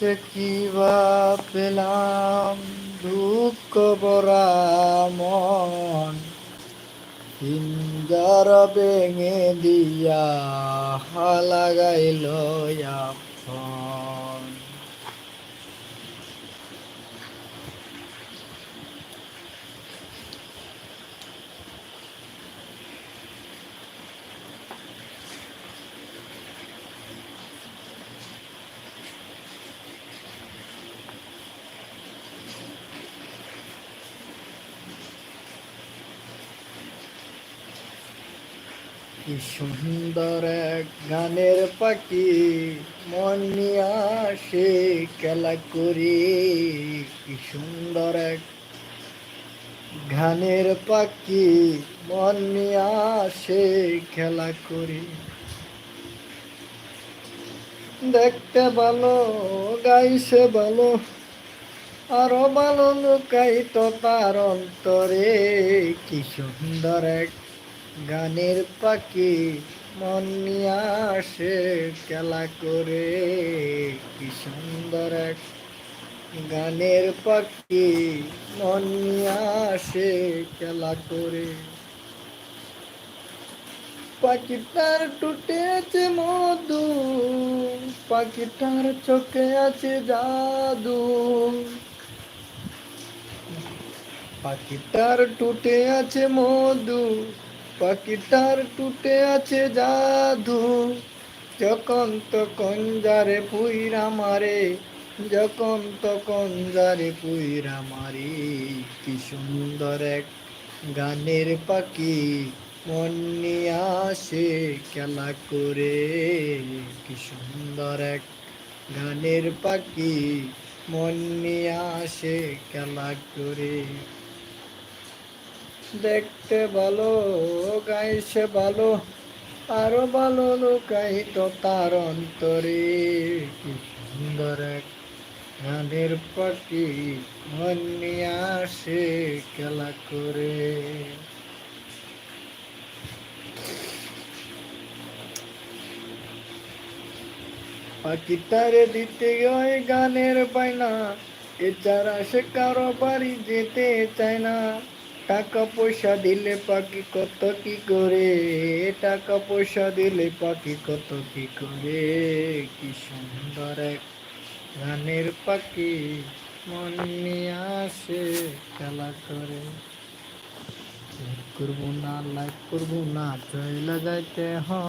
সে পেলাম দুঃখ বরা মন? হিঞ্জার বেঙে দিয়া হালাগাইল আপন কি সুন্দর এক গানের পাখি মন নিয়া খেলা করি। কি সুন্দর এক গানের পাখি মন নিয়া খেলা করি। দেখতে ভালো, গাইছে ভালো, আরও ভালো লুকাই তো তার অন্তরে। কি সুন্দর এক গানের পাখি মন নিয়ে আসে খেলা করে। কি সুন্দর এক গানের পাখি মন নিয়ে আসে খেলা করে। পাখিটার টুটে আছে মধু পাখিটার চোখে আছে জাদু। পাখিটার টুটে আছে মধু পাখিটার টুটে আছে জাদু। যখন তখন যারে পুইরা মারে, যখন তখন যারে পুইরা মারি। কি সুন্দর এক গানের পাখি, মন আসে খেলা করে। কি সুন্দর এক গানের পাখি, মন আসে খেলা করে। দেখতে ভালো, গাইছে ভালো, আরও ভালো লোকাই তো তার অন্তরে। কি সুন্দর এক গানের পাখি আসে খেলা করে। পাখিটারে দিতে হয় গানের বাইনা এছাড়া সে কারও বাড়ি যেতে চায় না। টাকা পয়সা দিলে পাখি কত কি করে? টাকা পয়সা দিলে পাখি কত কি করে? কি সুন্দর এক গানের পাখি মন নিয়ে আসে, খেলা করে। করব না লাইক করব না চলে যাইতে হয়।